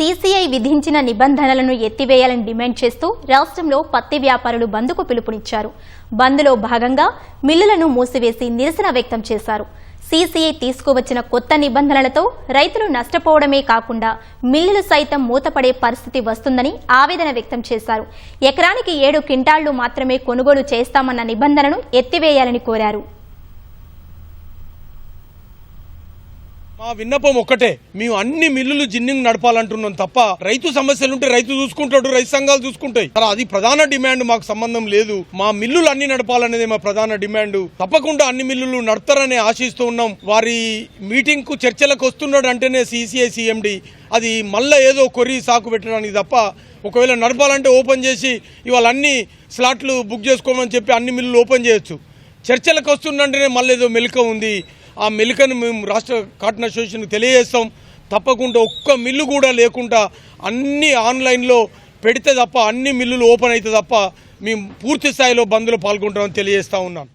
CCI విధించిన నిబంధనలను ఎత్తివేయాలని demand చేస్తూ రాష్ట్రంలో పత్తి వ్యాపారులు బంద్కు పిలుపునిచ్చారు. బంద్లో భాగంగా మిల్లులను మూసివేసి నిరసన వ్యక్తం చేశారు. సీసీఐ తీసుకువచ్చిన కొత్త నిబంధనలతో రైతులు నష్టపోవడమే కాకుండా మిల్లులు సైతం మూతపడే పరిస్థితి వస్తుందని ఆవేదన వ్యక్తం చేశారు. ఎకరానికి ఏడు క్వింటాళ్ళు మాత్రమే కొనుగోలు చేస్తామన్న నిబంధనను ఎత్తివేయాలని కోరారు. మా విన్నపం ఒక్కటే. మేము అన్ని మిల్లులు జిన్నింగ్ నడపాలంటున్నాం తప్ప రైతు సమస్యలు ఉంటే రైతు చూసుకుంటాడు రైతు సంఘాలు చూసుకుంటాయి. అది ప్రధాన డిమాండ్ మాకు సంబంధం లేదు. మా మిల్లులు అన్ని నడపాలనేది మా ప్రధాన డిమాండ్. తప్పకుండా అన్ని మిల్లులు నడతారని ఆశిస్తూ ఉన్నాం. వారి మీటింగ్కు చర్చలకు వస్తున్నాడు అంటేనే సిసిఐ సిఎండి. అది మళ్ళా ఏదో కొరి సాకు పెట్టడానికి తప్ప ఒకవేళ నడపాలంటే ఓపెన్ చేసి ఇవాళ అన్ని స్లాట్లు బుక్ చేసుకోమని చెప్పి అన్ని మిల్లులు ఓపెన్ చేయొచ్చు. చర్చలకు వస్తుందంటేనే మళ్ళీ ఏదో మెలుక ఉంది. ఆ మెలికను మేము రాష్ట్ర కాటన్ అసోసియేషన్కి తెలియజేస్తాం. తప్పకుండా ఒక్క మిల్లు కూడా లేకుండా అన్ని ఆన్లైన్లో పెడితే తప్ప అన్ని మిల్లులు ఓపెన్ అయితే తప్ప మేము పూర్తి స్థాయిలో బంద్లో పాల్గొంటామని తెలియజేస్తూ ఉన్నాను